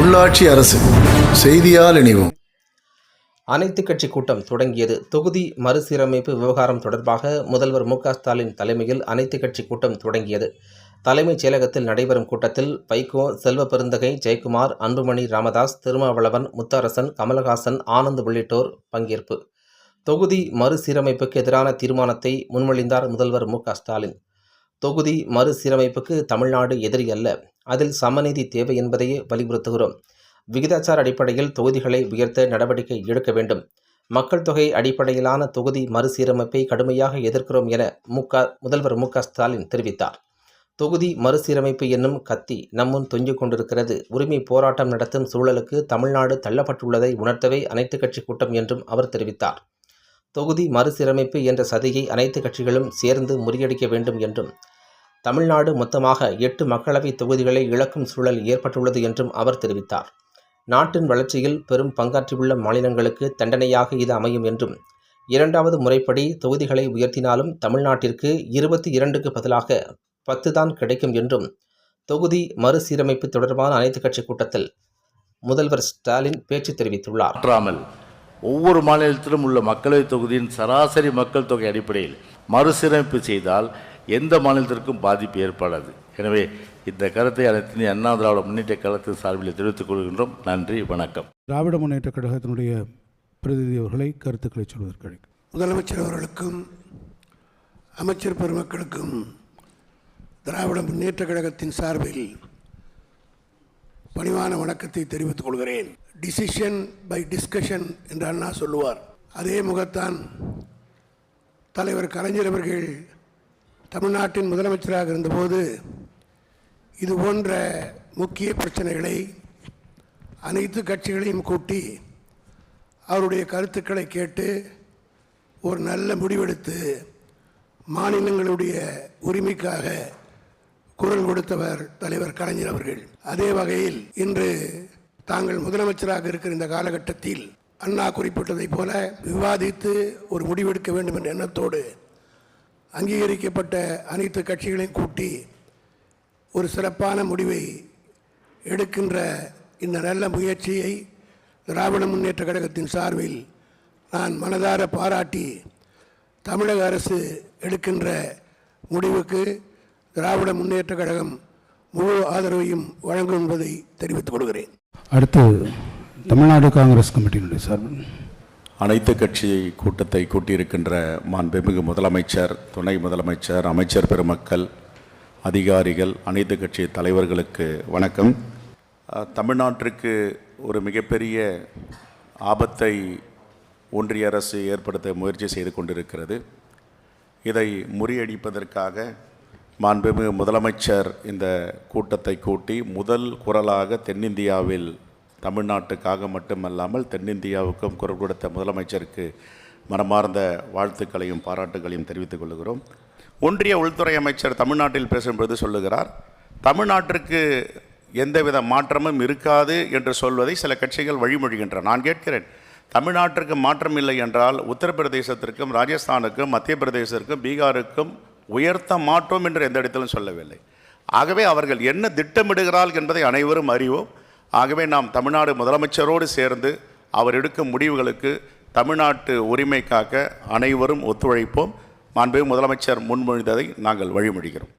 உள்ளாட்சி அரசு. செய்தியால் இணைவோம். அனைத்து கட்சி கூட்டம் தொடங்கியது. தொகுதி மறுசீரமைப்பு விவகாரம் தொடர்பாக முதல்வர் மு க ஸ்டாலின் தலைமையில் அனைத்து கட்சி கூட்டம் தொடங்கியது. தலைமைச் செயலகத்தில் நடைபெறும் கூட்டத்தில் வைகோ செல்வ பெருந்தகை ஜெயக்குமார் அன்புமணி ராமதாஸ் திருமாவளவன் முத்தரசன் கமலஹாசன் ஆனந்த் உள்ளிட்டோர் பங்கேற்பு. தொகுதி மறுசீரமைப்புக்கு எதிரான தீர்மானத்தை முன்மொழிந்தார் முதல்வர் மு ஸ்டாலின். தொகுதி மறுசீரமைப்புக்கு தமிழ்நாடு எதிரி அல்ல. அதில் சமநீதி தேவை என்பதையே வலியுறுத்துகிறோம். விகிதாச்சார அடிப்படையில் தொகுதிகளை உயர்த்த நடவடிக்கை எடுக்க வேண்டும். மக்கள் தொகை அடிப்படையிலான தொகுதி மறுசீரமைப்பை கடுமையாக எதிர்க்கிறோம் என மு. முதல்வர் மு. க. ஸ்டாலின் தெரிவித்தார். தொகுதி மறுசீரமைப்பு என்னும் கத்தி நம்முன் தொங்கிக் கொண்டிருக்கிறது. உரிமை போராட்டம் நடத்தும் சூழலுக்கு தமிழ்நாடு தள்ளப்பட்டுள்ளதை உணர்த்தவே அனைத்து கட்சி கூட்டம் என்றும் அவர் தெரிவித்தார். தொகுதி மறுசீரமைப்பு என்ற சதியை அனைத்து கட்சிகளும் சேர்ந்து முறியடிக்க வேண்டும் என்றும் தமிழ்நாடு மொத்தமாக எட்டு மக்களவைத் தொகுதிகளை இழக்கும் சூழல் ஏற்பட்டுள்ளது என்றும் அவர் தெரிவித்தார். நாட்டின் வளர்ச்சியில் பெரும் பங்காற்றியுள்ள மாநிலங்களுக்கு தண்டனையாக இது அமையும் என்றும் இரண்டாவது முறைப்படி தொகுதிகளை உயர்த்தினாலும் தமிழ்நாட்டிற்கு இருபத்தி இரண்டுக்கு பதிலாக பத்து தான் கிடைக்கும் என்றும் தொகுதி மறுசீரமைப்பு தொடர்பான அனைத்து கட்சி கூட்டத்தில் முதல்வர் ஸ்டாலின் பேச்சு தெரிவித்துள்ளார். மாற்றாமல் ஒவ்வொரு மாநிலத்திலும் உள்ள மக்களவைத் தொகுதியின் சராசரி மக்கள் தொகை அடிப்படையில் மறுசீரமைப்பு செய்தால் எந்த மாநிலத்திற்கும் பாதிப்பு ஏற்படாது. எனவே இந்த கருத்தை அனைத்து அண்ணா திராவிட முன்னேற்ற கழகத்தின் சார்பில் தெரிவித்துக் கொள்கின்றோம். நன்றி வணக்கம். திராவிட முன்னேற்ற கழகத்தினுடைய பிரதிநிதி அவர்களை கருத்துக்களை சொல்வதற்கு. முதலமைச்சர் அவர்களுக்கும் அமைச்சர் பெருமக்களுக்கும் திராவிட முன்னேற்ற கழகத்தின் சார்பில் பணிவான வணக்கத்தை தெரிவித்துக் கொள்கிறேன். டிசிஷன் பை டிஸ்கஷன் என்று அண்ணா சொல்லுவார். அதே முகத்தான் தலைவர் கலைஞர் அவர்கள் தமிழ்நாட்டின் முதலமைச்சராக இருந்தபோது இது போன்ற முக்கிய பிரச்சனைகளை அனைத்து கட்சிகளையும் கூட்டி அவருடைய கருத்துக்களை கேட்டு ஒரு நல்ல முடிவெடுத்து மாநிலங்களுடைய உரிமைக்காக குரல் கொடுத்தவர் தலைவர் கலைஞர் அவர்கள். அதே வகையில் இன்று தாங்கள் முதலமைச்சராக இருக்கிற இந்த காலகட்டத்தில் அண்ணா குறிப்பிட்டதைப் போல விவாதித்து ஒரு முடிவெடுக்க வேண்டும் என்ற எண்ணத்தோடு அங்கீகரிக்கப்பட்ட அனைத்து கட்சிகளையும் கூட்டி ஒரு சிறப்பான முடிவை எடுக்கின்ற இந்த நல்ல முயற்சியை திராவிட முன்னேற்ற கழகத்தின் சார்பில் நான் மனதார பாராட்டி தமிழக அரசு எடுக்கின்ற முடிவுக்கு திராவிட முன்னேற்ற கழகம் முழு ஆதரவையும் வழங்கும் என்பதை தெரிவித்துக் கொள்கிறேன். அடுத்து தமிழ்நாடு காங்கிரஸ் கமிட்டியினுடைய சார்பில் அனைத்து கட்சி கூட்டத்தை கூட்டியிருக்கின்ற மாண்புமிகு முதலமைச்சர் துணை முதலமைச்சர் அமைச்சர் பெருமக்கள் அதிகாரிகள் அனைத்து கட்சி தலைவர்களுக்கு வணக்கம். தமிழ்நாட்டிற்கு ஒரு மிகப்பெரிய ஆபத்தை ஒன்றிய அரசு ஏற்படுத்த முயற்சி செய்து கொண்டிருக்கிறது. இதை முறியடிப்பதற்காக மாண்புமிகு முதலமைச்சர் இந்த கூட்டத்தை கூட்டி முதல் குரலாக தென்னிந்தியாவில் தமிழ்நாட்டுக்காக மட்டுமல்லாமல் தென்னிந்தியாவுக்கும் குரல் கொடுத்த முதலமைச்சருக்கு மனமார்ந்த வாழ்த்துக்களையும் பாராட்டுகளையும் தெரிவித்துக் கொள்கிறோம். ஒன்றிய உள்துறை அமைச்சர் தமிழ்நாட்டில் பேசும்பொழுது சொல்லுகிறார் தமிழ்நாட்டிற்கு எந்தவித மாற்றமும் இருக்காது என்று சொல்வதை சில கட்சிகள் வழிமொழிகின்றன. நான் கேட்கிறேன் தமிழ்நாட்டிற்கு மாற்றம் இல்லை என்றால் உத்தரப்பிரதேசத்திற்கும் ராஜஸ்தானுக்கும் மத்திய பிரதேசத்திற்கும் பீகாருக்கும் உயர்த்த மாற்றோம் என்று எந்த இடத்திலும் சொல்லவில்லை. ஆகவே அவர்கள் என்ன திட்டமிடுகிறார்கள் என்பதை அனைவரும் அறிவோம். ஆகவே நாம் தமிழ்நாடு முதலமைச்சரோடு சேர்ந்து அவர் எடுக்கும் முடிவுகளுக்கு தமிழ்நாட்டு உரிமை காக்க அனைவரும் ஒத்துழைப்போம். மாண்பு முதலமைச்சர் முன்மொழிந்ததை நாங்கள் வழிமொழிகிறோம்.